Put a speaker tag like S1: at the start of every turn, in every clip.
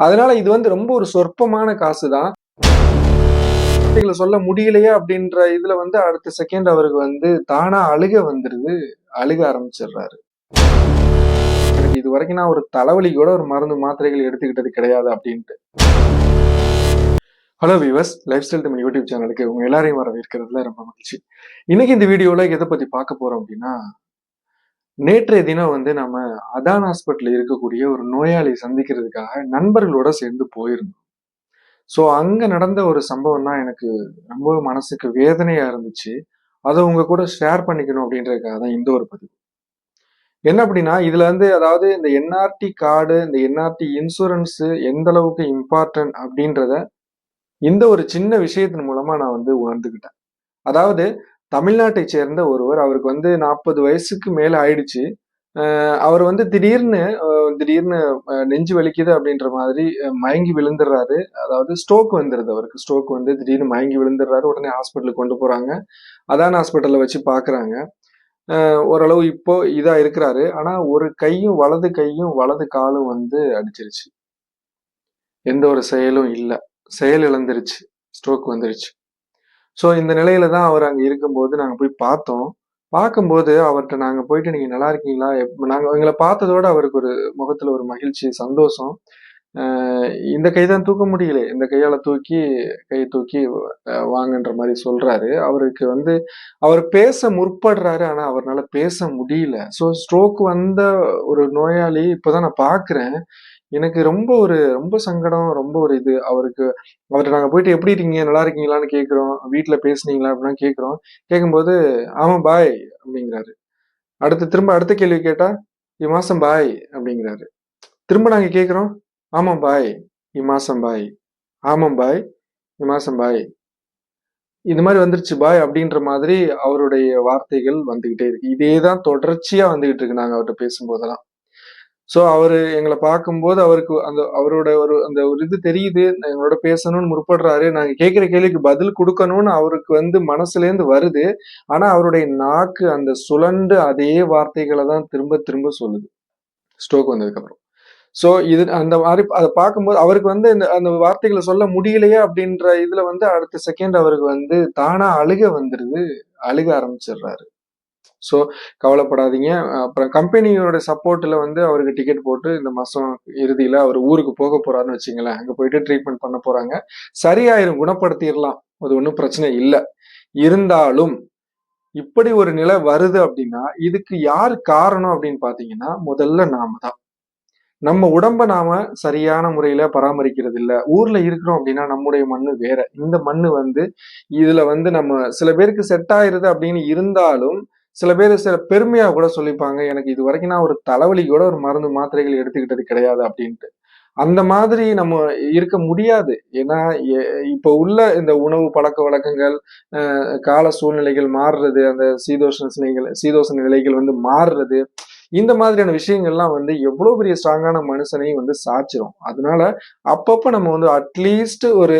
S1: அதனால இது வந்து ரொம்ப ஒரு சொற்பமான காசு தான் வார்த்தைகளை சொல்ல முடியலையே அப்படின்ற இதுல வந்து அடுத்த செகண்ட் அவருக்கு வந்து தானா அழுக வந்துருது. அழுக ஆரம்பிச்சிடுறாரு. எனக்கு இது வரைக்கும் நான் ஒரு தலைவலி கூட ஒரு மருந்து மாத்திரைகள் எடுத்துக்கிட்டது கிடையாது அப்படின்ட்டு. ஹலோ விவஸ் லைஃப் ஸ்டைல் தமிழ் யூடியூப் சேனலுக்கு உங்க எல்லாரையும் வரவேற்கிறதுல ரொம்ப மகிழ்ச்சி. இன்னைக்கு இந்த வீடியோல எதை பத்தி பார்க்க போறோம் அப்படின்னா நேற்றைய தினம் வந்து நம்ம அதான் ஹாஸ்பிட்டல் இருக்கக்கூடிய ஒரு நோயாளி சந்திக்கிறதுக்காக நண்பர்களோட சேர்ந்து போயிருந்தோம். ஸோ அங்கே நடந்த ஒரு சம்பவம் தான் எனக்கு ரொம்ப மனசுக்கு வேதனையாக இருந்துச்சு. அதை உங்க கூட ஷேர் பண்ணிக்கணும் அப்படின்றதுக்காக தான் இந்த ஒரு பதிவு. என்ன அப்படின்னா இதுல வந்து அதாவது இந்த என்ஆர்டி கார்டு இந்த என்ஆர்டி இன்சூரன்ஸ் எந்த அளவுக்கு இம்பார்ட்டன்ட் அப்படின்றத இந்த ஒரு சின்ன விஷயத்தின் மூலமா நான் வந்து உணர்ந்துக்கிட்டேன் அதாவது தமிழ்நாட்டை சேர்ந்த ஒருவர் அவருக்கு வந்து நாற்பது வயசுக்கு மேல ஆயிடுச்சு. அவர் வந்து திடீர்னு திடீர்னு நெஞ்சு வலிக்குது அப்படின்ற மாதிரி மயங்கி விழுந்துடுறாரு. அதாவது ஸ்ட்ரோக் வந்துடுது அவருக்கு. ஸ்ட்ரோக் வந்து திடீர்னு மயங்கி விழுந்துடுறாரு. உடனே ஹாஸ்பிட்டலுக்கு கொண்டு போறாங்க. அதான் ஹாஸ்பிட்டலில் வச்சு பார்க்குறாங்க. ஓரளவு இப்போ இதாக இருக்கிறாரு. ஆனால் ஒரு கையும் வலது கையும் வலது காலும் வந்து அடிச்சிருச்சு. எந்த ஒரு செயலும் இல்லை. செயல் இழந்துருச்சு. ஸ்ட்ரோக் வந்துருச்சு. ஸோ இந்த நிலையில தான் அவர் அங்கே இருக்கும்போது நாங்கள் போய் பார்த்தோம். பார்க்கும்போது அவர்கிட்ட நாங்கள் போயிட்டு நீங்கள் நல்லா இருக்கீங்களா? எப் நாங்கள் எங்களை பார்த்ததோட அவருக்கு ஒரு முகத்தில் ஒரு மகிழ்ச்சி சந்தோஷம். இந்த கை தான் தூக்க முடியல. இந்த கையால் தூக்கி கை தூக்கி வாங்கன்ற மாதிரி சொல்கிறாரு அவருக்கு வந்து அவர் பேச முற்படுறாரு ஆனால் அவர்னால பேச முடியல. ஸோ ஸ்ட்ரோக் வந்த ஒரு நோயாளி இப்போ தான் நான் பார்க்குறேன் எனக்கு ரொம்ப ஒரு ரொம்ப சங்கடம் ரொம்ப ஒரு இது. அவருக்கு அவர்கிட்ட நாங்கள் போயிட்டு எப்படி இருக்கீங்க? நல்லா இருக்கீங்களான்னு கேட்குறோம் வீட்டில் பேசுனீங்களா? அப்படின்னா கேட்குறோம் கேட்கும்போது ஆமாம் பாய் அப்படிங்கிறாரு. அடுத்து திரும்ப அடுத்த கேள்வி கேட்டால் இம்மாசம் பாய் அப்படிங்கிறாரு. திரும்ப நாங்கள் கேட்குறோம் ஆமாம் பாய் இம்மாசம் பாய் ஆமாம் பாய் இம்மாசம் பாய் இது மாதிரி வந்துருச்சு பாய் அப்படின்ற மாதிரி அவருடைய வார்த்தைகள் வந்துகிட்டே இருக்கு. இதே தான் தொடர்ச்சியா வந்துகிட்டு இருக்கு நாங்க அவர்கிட்ட பேசும்போதெல்லாம். ஸோ அவரு எங்களை பார்க்கும்போது அவருக்கு அந்த அவரோட ஒரு அந்த ஒரு இது தெரியுது எங்களோட பேசணும்னு முற்படுறாரு. நாங்கள் கேட்குற கேள்விக்கு பதில் கொடுக்கணும்னு அவருக்கு வந்து மனசுலேருந்து வருது. ஆனால் அவருடைய நாக்கு அந்த சுழண்டு அதே வார்த்தைகளை தான் திரும்ப திரும்ப சொல்லுது. ஸ்ட்ரோக் வந்ததுக்கப்புறம். ஸோ இது அந்த மாதிரி அதை பார்க்கும்போது அவருக்கு வந்து இந்த அந்த வார்த்தைகளை சொல்ல முடியலையே அப்படின்ற இதில் வந்து அடுத்த செகண்ட் அவருக்கு வந்து தானாக அழுக வந்துடுது அழுக ஆரம்பிச்சிடுறாரு. ஸோ கவலைப்படாதீங்க. அப்புறம் கம்பெனியோட சப்போர்ட்ல வந்து அவருக்கு டிக்கெட் போட்டு இந்த மாதம் இறுதியில் அவர் ஊருக்கு போக போறாருன்னு வச்சுங்களேன் அங்கே போயிட்டு ட்ரீட்மெண்ட் பண்ண போறாங்க. சரியாயிரும் குணப்படுத்திடலாம் அது ஒன்றும் பிரச்சனை இல்லை. இருந்தாலும் இப்படி ஒரு நிலை வருது அப்படின்னா இதுக்கு யார் காரணம் அப்படின்னு பார்த்தீங்கன்னா முதல்ல நாம தான். நம்ம உடம்ப நாம சரியான முறையில பராமரிக்கிறது இல்ல. ஊர்ல இருக்கிறோம் அப்படின்னா நம்முடைய மண்ணு வேற. இந்த மண்ணு வந்து இதுல வந்து நம்ம சில பேருக்கு செட் ஆயிருது அப்படின்னு இருந்தாலும் சில பேர் சில பெருமையா கூட சொல்லிப்பாங்க எனக்கு இது வரைக்கும் நான் ஒரு தலைவலி கூட ஒரு மருந்து மாத்திரைகள் எடுத்துக்கிட்டது கிடையாது அப்படின்ட்டு. அந்த மாதிரி நம்ம இருக்க முடியாது. ஏன்னா எ- இப்ப உள்ள இந்த உணவு பழக்க வழக்கங்கள் கால சூழ்நிலைகள் மாறுறது அந்த சீதோஷண நிலைகள் சீதோஷண நிலைகள் வந்து மாறுறது இந்த மாதிரியான விஷயங்கள்லாம் வந்து எவ்வளவு பெரிய ஸ்ட்ராங்கான மனுஷனையும் வந்து சாச்சிரும். அதனால அப்பப்ப நம்ம வந்து அட்லீஸ்ட் ஒரு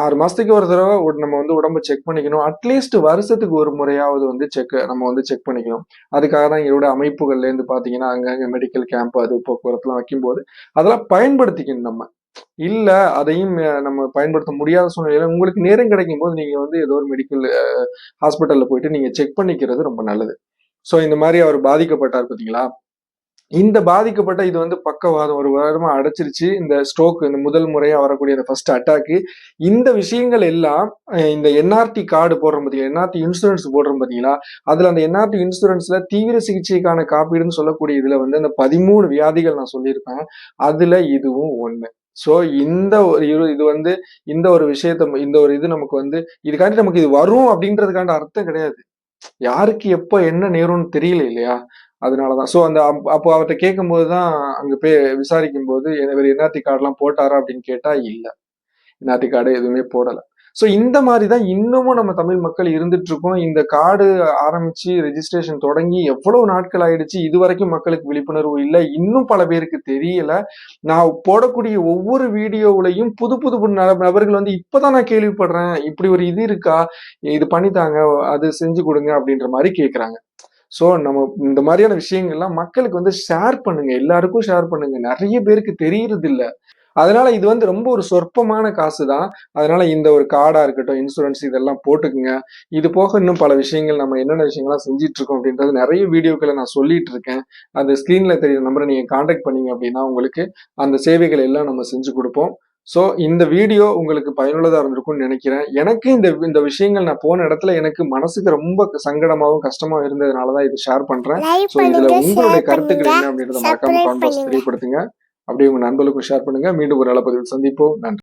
S1: ஆறு மாசத்துக்கு ஒரு தடவை நம்ம வந்து உடம்ப செக் பண்ணிக்கணும். அட்லீஸ்ட் வருஷத்துக்கு ஒரு முறையாவது வந்து செக் நம்ம வந்து செக் பண்ணிக்கணும். அதுக்காக தான் எங்களோட அமைப்புகள்ல இருந்து பாத்தீங்கன்னா அங்கங்க மெடிக்கல் கேம்ப் அது போக்குவரத்துலாம் வைக்கும்போது அதெல்லாம் பயன்படுத்திக்கணும் நம்ம. இல்ல அதையும் நம்ம பயன்படுத்த முடியாத சூழ்நிலையில உங்களுக்கு நேரம் கிடைக்கும் போது நீங்க வந்து ஏதோ ஒரு மெடிக்கல் ஹாஸ்பிட்டல்ல போயிட்டு நீங்க செக் பண்ணிக்கிறது ரொம்ப நல்லது. சோ இந்த மாதிரி அவர் பாதிக்கப்பட்டார் பாத்தீங்களா? இந்த பாதிக்கப்பட்ட இது வந்து பக்கவாதம் ஒரு வாரமா அடைச்சிருச்சு. இந்த ஸ்ட்ரோக் இந்த முதல் முறையா வரக்கூடிய இந்த ஃபர்ஸ்ட் அட்டாக்கு இந்த விஷயங்கள் எல்லாம் இந்த என்ஆர்டி கார்டு போடுறோம் பார்த்தீங்களா என்ஆர்டி இன்சூரன்ஸ் போடுறோம் பார்த்தீங்களா அதுல அந்த என்ஆர்டி இன்சூரன்ஸ்ல தீவிர சிகிச்சைக்கான காப்பீடுன்னு சொல்லக்கூடிய இதுல வந்து அந்த பதிமூணு வியாதிகள் நான் சொல்லியிருப்பேன். அதுல இதுவும் ஒண்ணு. சோ இந்த ஒரு இரு- இது வந்து இந்த ஒரு விஷயத்த இந்த ஒரு இது நமக்கு வந்து இதுக்காண்டி நமக்கு இது வரும் அப்படின்றதுக்காண்ட அர்த்தம் கிடையாது. யாருக்கு எப்போ என்ன நேரும்னு தெரியல இல்லையா? அதனால தான் ஸோ அந்த அப்- அப்போ அவர்கிட்ட கேட்கும்போது தான் அங்கே போய் விசாரிக்கும் போது இவர் என்ஆர்டி கார்டுலாம் போட்டாரா? அப்படின்னு கேட்டால் இல்லை. என்ஆர்டி கார்டு எதுவுமே போடலை. ஸோ இந்த மாதிரி தான் இன்னமும் நம்ம தமிழ் மக்கள் இருந்துட்டு இருக்கோம் இந்த கார்டு ஆரம்பிச்சு ரெஜிஸ்ட்ரேஷன் தொடங்கி எவ்வளவு நாட்கள் ஆயிடுச்சு இது வரைக்கும் மக்களுக்கு விழிப்புணர்வு இல்லை. இன்னும் பல பேருக்கு தெரியல. நான் போடக்கூடிய ஒவ்வொரு வீடியோவுலையும் புது புது புது நபர்கள் வந்து இப்பதான் நான் கேள்விப்படுறேன். இப்படி ஒரு இது இருக்கா? இது பண்ணித்தாங்க. அது செஞ்சு கொடுங்க. அப்படின்ற மாதிரி கேட்குறாங்க. ஸோ நம்ம இந்த மாதிரியான விஷயங்கள்லாம் மக்களுக்கு வந்து ஷேர் பண்ணுங்க. எல்லாருக்கும் ஷேர் பண்ணுங்க. நிறைய பேருக்கு தெரியறது இல்லை அதனால இது வந்து ரொம்ப ஒரு சொற்பமான காசு தான் அதனால இந்த ஒரு கார்டா இருக்கட்டும் இன்சூரன்ஸ் இதெல்லாம் போட்டுக்குங்க. இது போக இன்னும் பல விஷயங்கள் நம்ம என்னென்ன விஷயங்கள்லாம் செஞ்சிட்டு இருக்கோம் அப்படின்றது நிறைய வீடியோக்களை நான் சொல்லிட்டு இருக்கேன் அந்த ஸ்கிரீன்ல தெரியுற நம்பரை நீங்க காண்டாக்ட் பண்ணீங்க அப்படின்னா உங்களுக்கு அந்த சேவைகள் எல்லாம் நம்ம செஞ்சு கொடுப்போம். ஸோ இந்த வீடியோ உங்களுக்கு பயனுள்ளதா இருந்திருக்கும்னு நினைக்கிறேன். எனக்கு இந்த இந்த விஷயங்கள் நான் போன இடத்துல எனக்கு மனசுக்கு ரொம்ப சங்கடமாவும் கஷ்டமாவும் இருந்ததுனால தான் இது ஷேர் பண்றேன்.
S2: லைக்
S1: ஸோ இதுல உங்களுடைய கருத்துக்கள் என்ன அப்படின்றத மறக்காம
S2: subscribe
S1: கான்பாக்ஸ்
S2: பண்ணுங்க.
S1: தெரியப்படுத்துங்க. அப்படியே உங்க நண்பர்களுக்கும் ஷேர் பண்ணுங்க. மீண்டும் ஒரு நல்ல பதிவில் சந்திப்போம். நன்றி.